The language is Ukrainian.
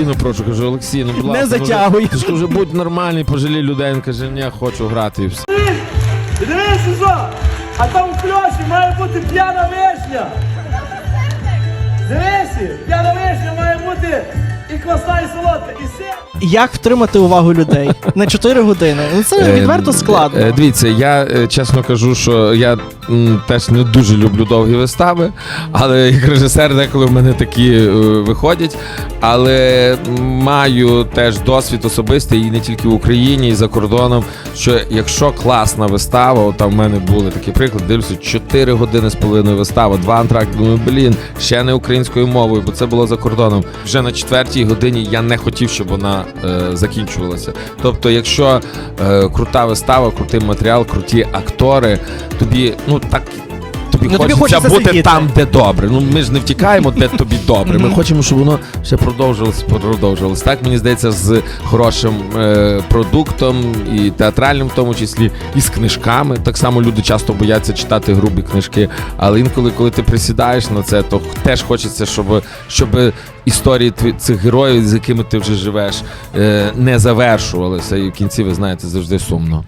Ну, прошу, кажу, Олексій, ну будь Не затягуй. Ну, ти ж кажу, будь нормальний, пожалій людей. Він каже, ні, хочу грати і все. Дивись, що? А там у кльоші має бути п'яна вишня. Дивись, п'яна вишня має бути і квасна, і солодка, і сир. Як втримати увагу людей на 4 години? Ну це відверто Е, складно. е, Дивіться, я е, чесно кажу, що я теж не дуже люблю довгі вистави, але як режисер деколи в мене такі е, виходять. Але маю теж досвід особистий і не тільки в Україні, і за кордоном. Що якщо класна вистава, от там в мене були такі приклади, дивлюся, 4 години з половиною вистава, два антракти. Думаю, блін, ще не українською мовою, бо це було за кордоном. Вже на четвертій годині я не хотів, щоб вона е, закінчувалася. Тобто, якщо е, крута вистава, крутий матеріал, круті актори, тобі ну так. Тобі Ну, хочеться хочеться бути сидіти. там, де добре. Ну ми ж не втікаємо, де тобі добре. Ми хочемо, щоб воно ще продовжилось, продовжилось. Так мені здається, з хорошим е, продуктом і театральним, в тому числі, і з книжками. Так само люди часто бояться читати грубі книжки. Але інколи, коли ти присідаєш на це, то теж хочеться, щоб, щоб історії цих героїв, з якими ти вже живеш, е, не завершувалися. І в кінці, ви знаєте, завжди сумно.